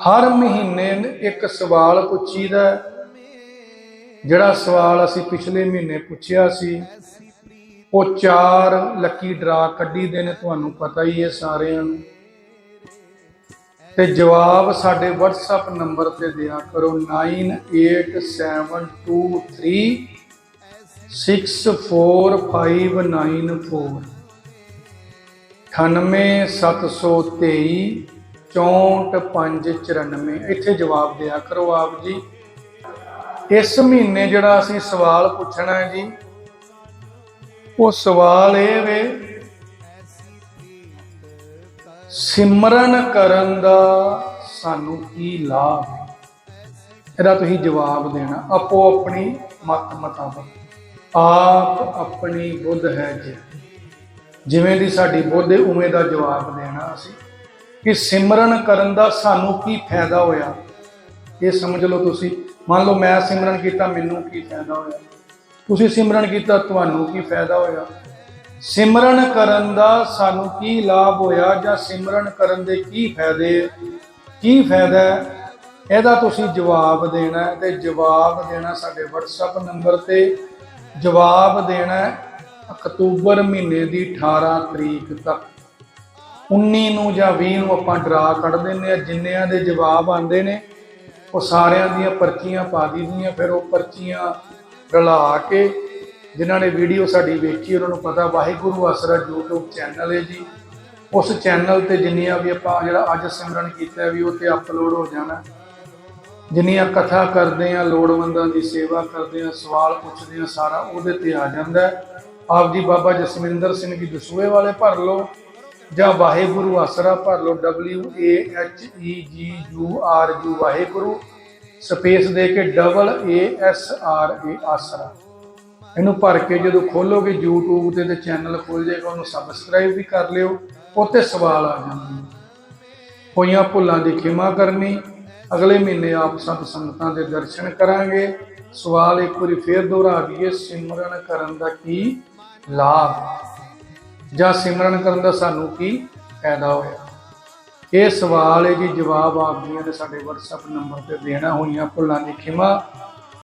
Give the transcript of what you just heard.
ਹਰ ਮਹੀਨੇ ਇੱਕ ਸਵਾਲ ਪੁੱਛੀਦਾ ਹੈ। ਜਿਹੜਾ ਸਵਾਲ ਅਸੀਂ ਪਿਛਲੇ ਮਹੀਨੇ ਪੁੱਛਿਆ ਸੀ, ਉਹ ਚਾਰ ਲੱਕੀ ਡਰਾ ਕੱਢੀ ਦੇ ਨੇ, ਤੁਹਾਨੂੰ ਪਤਾ ਹੀ ਹੈ ਸਾਰਿਆਂ ਨੂੰ ਤੇ ਜਵਾਬ ਸਾਡੇ WhatsApp ਨੰਬਰ ਤੇ ਦਿਆ ਕਰੋ 9872364594 98723 64594 ਇੱਥੇ ਜਵਾਬ ਦਿਆ ਕਰੋ ਆਪ ਜੀ। ਇਸ ਮਹੀਨੇ ਜਿਹੜਾ ਅਸੀਂ ਸਵਾਲ ਪੁੱਛਣਾ ਹੈ ਜੀ, ਉਹ ਸਵਾਲ ਇਹ ਵੇ, ਸਿਮਰਨ ਕਰਨ ਦਾ ਸਾਨੂੰ ਕੀ ਲਾਭ ਹੈ? ਇਹਦਾ ਤੁਸੀਂ ਜਵਾਬ ਦੇਣਾ, ਆਪੋ ਆਪਣੀ ਮਤ ਮੁਤਾਬਕ। ਆਪ ਆਪਣੀ ਬੁੱਧ ਹੈ ਜੀ। ਜਿਵੇਂ ਦੀ ਸਾਡੀ ਬੁੱਧ ਹੈ, ਉਵੇਂ ਦਾ ਜਵਾਬ ਦੇਣਾ ਅਸੀਂ। ਕਿ ਸਿਮਰਨ ਕਰਨ ਦਾ ਸਾਨੂੰ ਕੀ ਫਾਇਦਾ ਹੋਇਆ? ਇਹ ਸਮਝ ਲਓ ਤੁਸੀਂ। ਮੰਨ ਲਓ ਮੈਂ ਸਿਮਰਨ ਕੀਤਾ, ਮੈਨੂੰ ਕੀ ਫਾਇਦਾ ਹੋਇਆ? ਤੁਸੀਂ ਸਿਮਰਨ ਕੀਤਾ, ਤੁਹਾਨੂੰ ਕੀ ਫਾਇਦਾ ਹੋਇਆ? ਸਿਮਰਨ ਕਰਨ ਦਾ ਸਾਨੂੰ ਕੀ ਲਾਭ ਹੋਇਆ ਜਾਂ ਸਿਮਰਨ ਕਰਨ ਦੇ ਕੀ ਫਾਇਦੇ? ਕੀ ਫਾਇਦਾ? ਇਹਦਾ ਤੁਸੀਂ ਜਵਾਬ ਦੇਣਾ ਹੈ ਤੇ ਜਵਾਬ ਦੇਣਾ ਸਾਡੇ WhatsApp ਨੰਬਰ ਤੇ। ਜਵਾਬ ਦੇਣਾ ਅਕਤੂਬਰ ਮਹੀਨੇ ਦੀ 18 ਤਰੀਕ ਤੱਕ। 19 ਨੂੰ ਜਾਂ 20 ਨੂੰ ਆਪਾਂ ਡਰਾ ਕੱਢ ਦਿੰਦੇ ਆ ਜਿੰਨਿਆਂ ਦੇ ਜਵਾਬ ਆਉਂਦੇ ਨੇ, ਉਹ ਸਾਰਿਆਂ ਦੀਆਂ ਪਰਚੀਆਂ ਪਾ ਦਿੰਦੀਆਂ। ਫਿਰ ਉਹ ਪਰਚੀਆਂ ਰਲਾ ਕੇ ਜਿਨ੍ਹਾਂ ਨੇ ਵੀਡੀਓ ਸਾਡੀ ਵੇਖੀ, ਉਹਨਾਂ ਨੂੰ ਪਤਾ ਵਾਹਿਗੁਰੂ ਆਸਰਾ YouTube ਚੈਨਲ ਹੈ ਜੀ। ਉਸ ਚੈਨਲ ਤੇ ਜਿੰਨੀਆਂ ਵੀ ਆਪਾਂ ਜਿਹੜਾ ਅੱਜ ਸਿਮਰਨ ਕੀਤਾ ਵੀ ਉਹ ਤੇ ਅਪਲੋਡ ਹੋ ਜਾਣਾ। ਜਿੰਨੀਆਂ ਕਥਾ ਕਰਦੇ ਆ ਲੋੜਵੰਦਾਂ ਦੀ ਸੇਵਾ ਕਰਦੇ ਆ ਸਵਾਲ ਪੁੱਛਦੇ ਆ ਸਾਰਾ ਉਹਦੇ ਤੇ ਆ ਜਾਂਦਾ ਆਪ ਜੀ ਬਾਬਾ ਜਸਵਿੰਦਰ ਸਿੰਘ ਜੀ ਦਸੂਏ ਵਾਲੇ ਭਰ ਲਓ। ਜਾਂ ਵਾਹਿਗੁਰੂ ਆਸਰਾ ਭਰ ਲਓ, W A H E G U R U, Waheguru. Space ਦੇ ਕੇ double A S R A, ਆਸਰਾ। ਇਹਨੂੰ ਭਰ ਕੇ ਜਦੋਂ ਖੋਲੋਗੇ YouTube ਤੇ ਤੇ ਚੈਨਲ ਖੁੱਲ ਜਾਏਗਾ, ਉਹਨੂੰ ਸਬਸਕ੍ਰਾਈਬ ਵੀ ਕਰ ਲਿਓ ਉੱਤੇ ਸਵਾਲ ਆ ਜਾਂਦੇ ਹੋਈਆਂ ਭੁੱਲਾਂ ਦੀ ਖਿਮਾ ਕਰਨੀ। ਅਗਲੇ ਮਹੀਨੇ ਆਪ ਸਭ ਸੰਗਤਾਂ ਦੇ ਦਰਸ਼ਨ ਕਰਾਂਗੇ। ਸਵਾਲ ਇੱਕ ਵਾਰੀ ਫੇਰ ਦੁਹਰਾ ਦਈਏ, ਸਿਮਰਨ ਕਰਨ ਦਾ ਕੀ ਲਾਭ? ਜਾਂ ਸਿਮਰਨ ਕਰਨ ਦਾ ਸਾਨੂੰ ਕੀ ਫਾਇਦਾ ਹੋਇਆ? ਇਹ ਸਵਾਲ ਹੈ ਜੀ ਜਵਾਬ ਆਪ ਜੀਆਂ ਨੇ ਸਾਡੇ WhatsApp ਨੰਬਰ ਤੇ ਦੇਣਾ ਹੋਈਆਂ ਭੁੱਲਾਂ ਦੀ ਖਿਮਾ।